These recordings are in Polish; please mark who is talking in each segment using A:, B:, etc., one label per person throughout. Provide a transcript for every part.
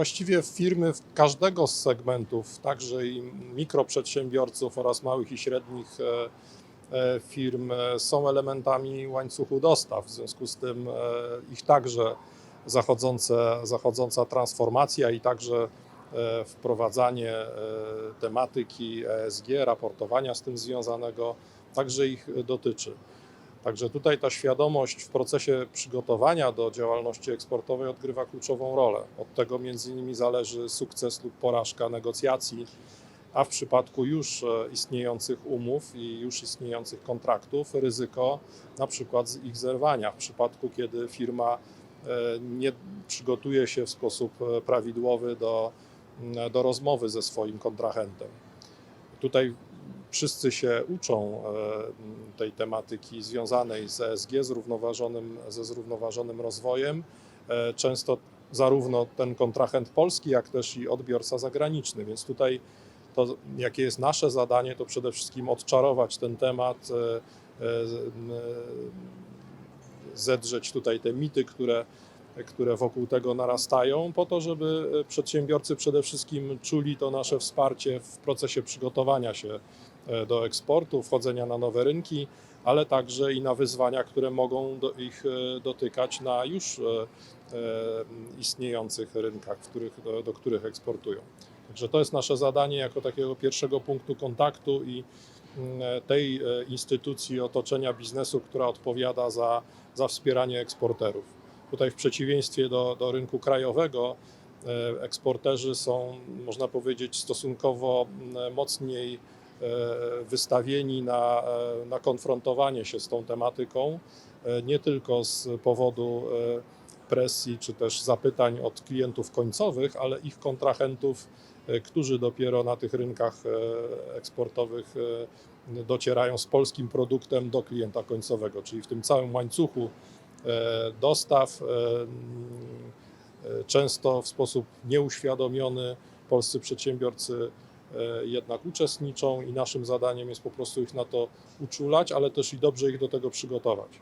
A: Właściwie firmy każdego z segmentów, także i mikroprzedsiębiorców oraz małych i średnich e, e, firm e, są elementami łańcuchu dostaw. W związku z tym ich także zachodzące, zachodząca transformacja i także wprowadzanie tematyki ESG, raportowania z tym związanego, także ich dotyczy. Także tutaj ta świadomość w procesie przygotowania do działalności eksportowej odgrywa kluczową rolę. Od tego między innymi zależy sukces lub porażka negocjacji, a w przypadku już e, istniejących umów i już istniejących kontraktów ryzyko na przykład z ich zerwania. W przypadku kiedy firma e, nie przygotuje się w sposób e, prawidłowy do, do rozmowy ze swoim kontrahentem. Tutaj wszyscy się uczą e, tej tematyki związanej z ESG, zrównoważonym, ze zrównoważonym rozwojem. E, Często zarówno ten kontrahent polski, jak też i odbiorca zagraniczny, więc tutaj to, jakie jest nasze zadanie, to przede wszystkim odczarować ten temat, e, zedrzeć tutaj te mity, które, które wokół tego narastają, po to, żeby przedsiębiorcy przede wszystkim czuli to nasze wsparcie w procesie przygotowania się e, do eksportu, wchodzenia na nowe rynki, ale także i na wyzwania, które mogą do ich e, dotykać na już e, e, istniejących rynkach, których, do, do których eksportują. Także to jest nasze zadanie jako takiego pierwszego punktu kontaktu i mm, tej e, instytucji otoczenia biznesu, która odpowiada za, za wspieranie eksporterów. Tutaj w przeciwieństwie do, do rynku krajowego, e, eksporterzy są, można powiedzieć, stosunkowo mm, mocniej e, wystawieni na, e, na konfrontowanie się z tą tematyką, e, nie tylko z powodu e, presji czy też zapytań od klientów końcowych, ale ich kontrahentów, e, którzy dopiero na tych rynkach e, eksportowych e, docierają z polskim produktem do klienta końcowego, czyli w tym całym łańcuchu e, dostaw. e, e, Często w sposób nieuświadomiony polscy przedsiębiorcy e, jednak uczestniczą i naszym zadaniem jest po prostu ich na to uczulać, ale też i dobrze ich do tego przygotować.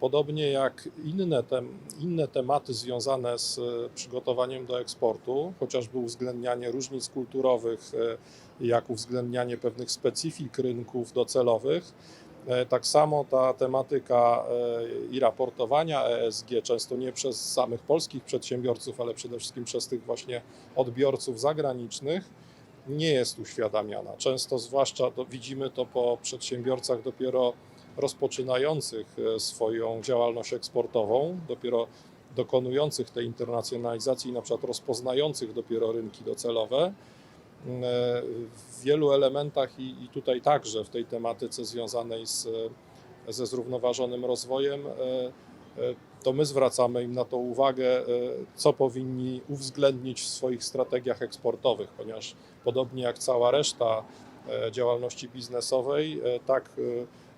A: Podobnie jak inne, tem, inne tematy związane z e, przygotowaniem do eksportu, chociażby uwzględnianie różnic kulturowych, e, jak uwzględnianie pewnych specyfik rynków docelowych, e, tak samo ta tematyka e, i raportowania ESG, często nie przez samych polskich przedsiębiorców, ale przede wszystkim przez tych właśnie odbiorców zagranicznych, nie jest uświadamiana. Często, zwłaszcza to, widzimy to po przedsiębiorcach dopiero rozpoczynających e, swoją działalność eksportową, dopiero dokonujących tej internacjonalizacji, na przykład rozpoznających dopiero rynki docelowe. W wielu elementach i, i tutaj także w tej tematyce związanej z, ze zrównoważonym rozwojem, e, e, to my zwracamy im na to uwagę, e, co powinni uwzględnić w swoich strategiach eksportowych, ponieważ podobnie jak cała reszta działalności biznesowej, tak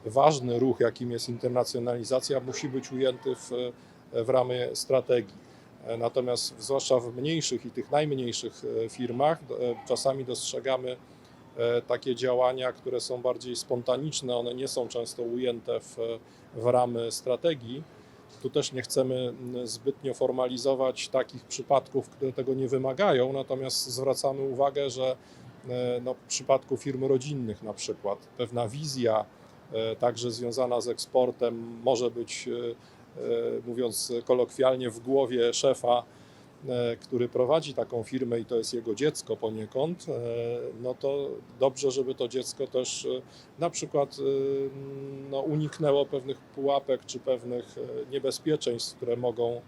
A: ważny ruch, jakim jest internacjonalizacja, musi być ujęty w, w ramy strategii. E, Natomiast zwłaszcza w mniejszych i tych najmniejszych e, firmach e, czasami dostrzegamy takie działania, które są bardziej spontaniczne, one nie są często ujęte w, w ramy strategii. Tu też nie chcemy zbytnio formalizować takich przypadków, które tego nie wymagają, natomiast zwracamy uwagę, że no, w przypadku firm rodzinnych na przykład pewna wizja, także związana z eksportem, może być, mówiąc kolokwialnie, w głowie szefa, e, który prowadzi taką firmę i to jest jego dziecko poniekąd, e, no to dobrze, żeby to dziecko też e, na przykład e, no, uniknęło pewnych pułapek czy pewnych e, niebezpieczeństw, które mogą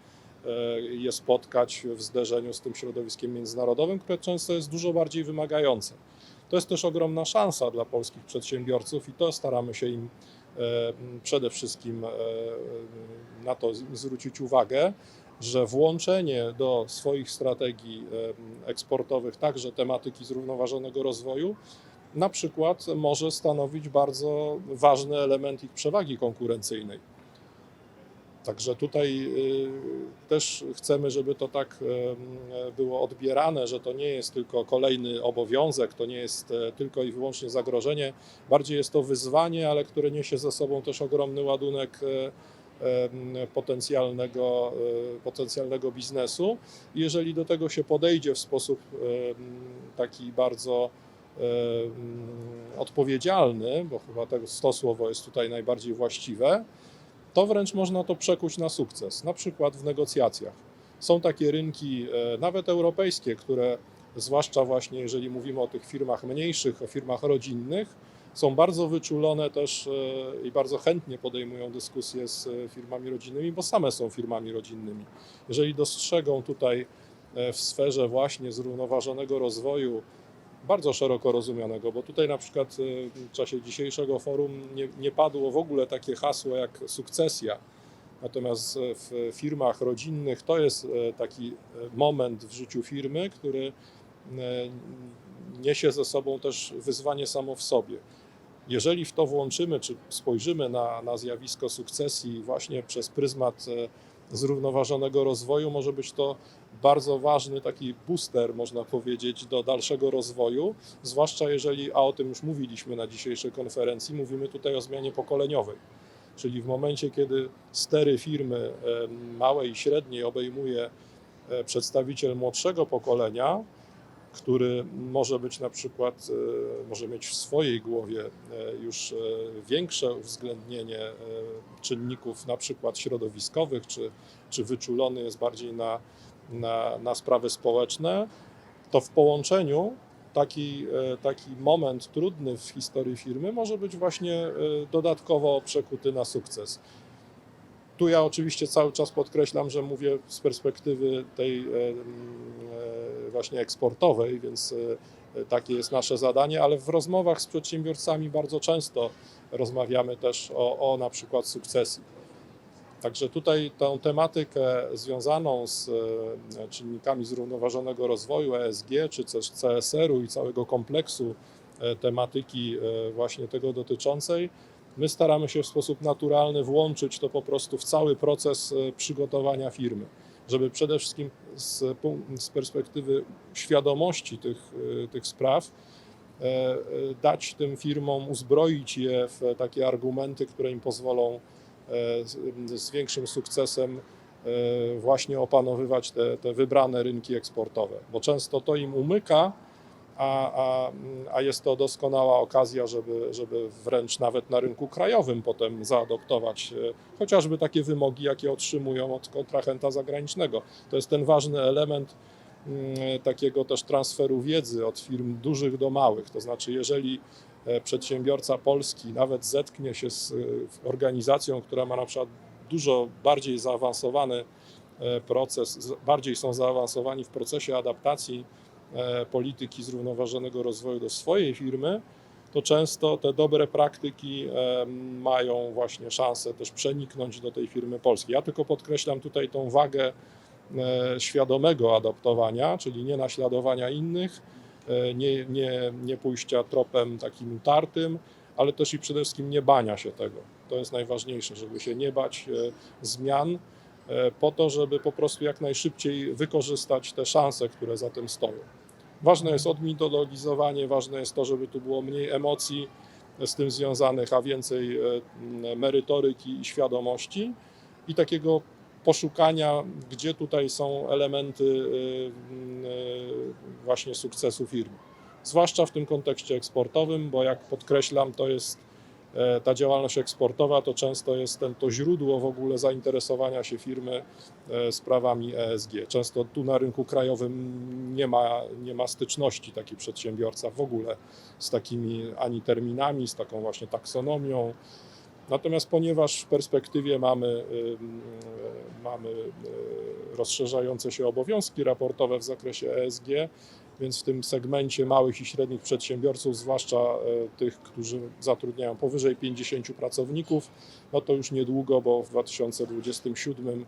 A: e, je spotkać w zderzeniu z tym środowiskiem międzynarodowym, które często jest dużo bardziej wymagające. To jest też ogromna szansa dla polskich przedsiębiorców i to staramy się im e, przede wszystkim e, na to zwrócić uwagę, że włączenie do swoich strategii e, eksportowych także tematyki zrównoważonego rozwoju na przykład może stanowić bardzo ważny element ich przewagi konkurencyjnej. Także tutaj y, też chcemy, żeby to tak było odbierane, że to nie jest tylko kolejny obowiązek, to nie jest e, tylko i wyłącznie zagrożenie, bardziej jest to wyzwanie, ale które niesie ze sobą też ogromny ładunek potencjalnego, e, potencjalnego biznesu. Jeżeli do tego się podejdzie w sposób taki bardzo odpowiedzialny, bo chyba tego, to słowo jest tutaj najbardziej właściwe, to wręcz można to przekuć na sukces, na przykład w negocjacjach. Są takie rynki, e, nawet europejskie, które, zwłaszcza właśnie jeżeli mówimy o tych firmach mniejszych, o firmach rodzinnych, są bardzo wyczulone też e, i bardzo chętnie podejmują dyskusje z e, firmami rodzinnymi, bo same są firmami rodzinnymi. Jeżeli dostrzegą tutaj w sferze właśnie zrównoważonego rozwoju, bardzo szeroko rozumianego, bo tutaj na przykład e, w czasie dzisiejszego forum nie, nie padło w ogóle takie hasło jak sukcesja. Natomiast w firmach rodzinnych to jest e, taki e, moment w życiu firmy, który e, niesie ze sobą też wyzwanie samo w sobie. Jeżeli w to włączymy, czy spojrzymy na, na zjawisko sukcesji właśnie przez pryzmat zrównoważonego rozwoju, może być to bardzo ważny taki booster, można powiedzieć, do dalszego rozwoju, zwłaszcza jeżeli, a o tym już mówiliśmy na dzisiejszej konferencji, mówimy tutaj o zmianie pokoleniowej. Czyli w momencie, kiedy stery firmy małej i średniej obejmuje e, przedstawiciel młodszego pokolenia, który może być na przykład, e, może mieć w swojej głowie e, już większe uwzględnienie czynników na przykład środowiskowych, czy, czy wyczulony jest bardziej na, na, na sprawy społeczne, to w połączeniu taki, e, taki moment trudny w historii firmy może być właśnie e, dodatkowo przekuty na sukces. Tu ja oczywiście cały czas podkreślam, że mówię z perspektywy tej e, m, e, właśnie eksportowej, więc takie jest nasze zadanie, ale w rozmowach z przedsiębiorcami bardzo często rozmawiamy też o, o na przykład sukcesji. Także tutaj tę tematykę związaną z e, czynnikami zrównoważonego rozwoju ESG, czy też CSR-u i całego kompleksu e, tematyki e, właśnie tego dotyczącej, my staramy się w sposób naturalny włączyć to po prostu w cały proces przygotowania firmy, żeby przede wszystkim z, z perspektywy świadomości tych, tych spraw dać tym firmom, uzbroić je w takie argumenty, które im pozwolą z, z większym sukcesem e, właśnie opanowywać te, te wybrane rynki eksportowe, bo często to im umyka, a, a, a jest to doskonała okazja, żeby, żeby wręcz nawet na rynku krajowym potem zaadoptować e, chociażby takie wymogi, jakie otrzymują od kontrahenta zagranicznego. To jest ten ważny element mm, takiego też transferu wiedzy od firm dużych do małych. To znaczy, jeżeli e, przedsiębiorca polski nawet zetknie się z e, organizacją, która ma na przykład dużo bardziej zaawansowany e, proces, bardziej są zaawansowani w procesie adaptacji e, polityki zrównoważonego rozwoju do swojej firmy, to często te dobre praktyki e, mają właśnie szansę też przeniknąć do tej firmy polskiej. Ja tylko podkreślam tutaj tą wagę e, świadomego adaptowania, czyli nie naśladowania innych, e, nie, nie, nie pójścia tropem takim utartym, ale też i przede wszystkim nie bania się tego. To jest najważniejsze, żeby się nie bać e, zmian, e, po to, żeby po prostu jak najszybciej wykorzystać te szanse, które za tym stoją. Ważne jest odmitologizowanie, ważne jest to, żeby tu było mniej emocji z tym związanych, a więcej e, merytoryki i świadomości i takiego poszukania, gdzie tutaj są elementy y, y, właśnie sukcesu firmy. Zwłaszcza w tym kontekście eksportowym, bo jak podkreślam, to jest e, ta działalność eksportowa to często jest ten, to źródło w ogóle zainteresowania się firmy e, sprawami ESG. Często tu na rynku krajowym nie ma, nie ma styczności taki przedsiębiorca w ogóle z takimi ani terminami, z taką właśnie taksonomią. Natomiast ponieważ w perspektywie mamy, ym, e, mamy e, rozszerzające się obowiązki raportowe w zakresie ESG, więc w tym segmencie małych i średnich przedsiębiorców, zwłaszcza tych, którzy zatrudniają powyżej 50 pracowników, no to już niedługo, bo w 2027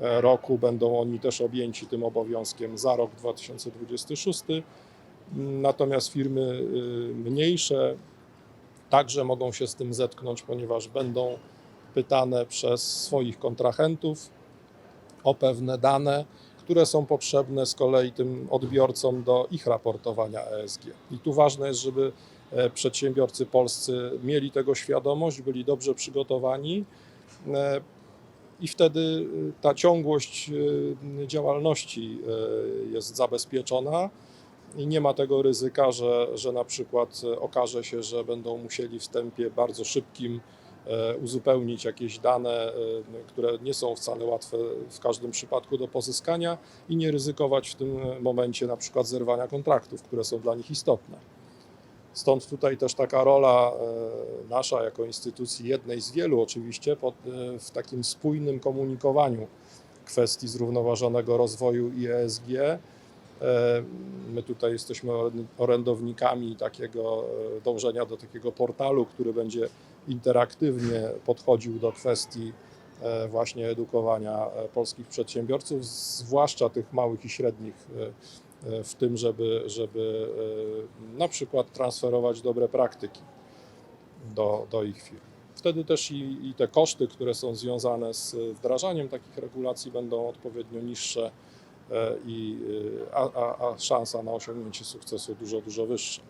A: e, roku będą oni też objęci tym obowiązkiem za rok 2026. Natomiast firmy y, mniejsze także mogą się z tym zetknąć, ponieważ będą pytane przez swoich kontrahentów o pewne dane, które są potrzebne z kolei tym odbiorcom do ich raportowania ESG. I tu ważne jest, żeby e, przedsiębiorcy polscy mieli tego świadomość, byli dobrze przygotowani, e, i wtedy y, ta ciągłość działalności jest zabezpieczona i nie ma tego ryzyka, że, że na przykład y, okaże się, że będą musieli w bardzo szybkim e, uzupełnić jakieś dane, e, które nie są wcale łatwe w każdym przypadku do pozyskania i nie ryzykować w tym momencie na przykład zerwania kontraktów, które są dla nich istotne. Stąd tutaj też taka rola e, nasza jako instytucji, jednej z wielu oczywiście, pod, e, w takim spójnym komunikowaniu kwestii zrównoważonego rozwoju i ESG. E, My tutaj jesteśmy orędownikami takiego e, dążenia do takiego portalu, który będzie interaktywnie podchodził do kwestii e, właśnie edukowania polskich przedsiębiorców, zwłaszcza tych małych i średnich, w tym, żeby, żeby na przykład transferować dobre praktyki do, do ich firm. Wtedy też i, i te koszty, które są związane z wdrażaniem takich regulacji, będą odpowiednio niższe i, e, a, a, a szansa na osiągnięcie sukcesu dużo, dużo wyższa.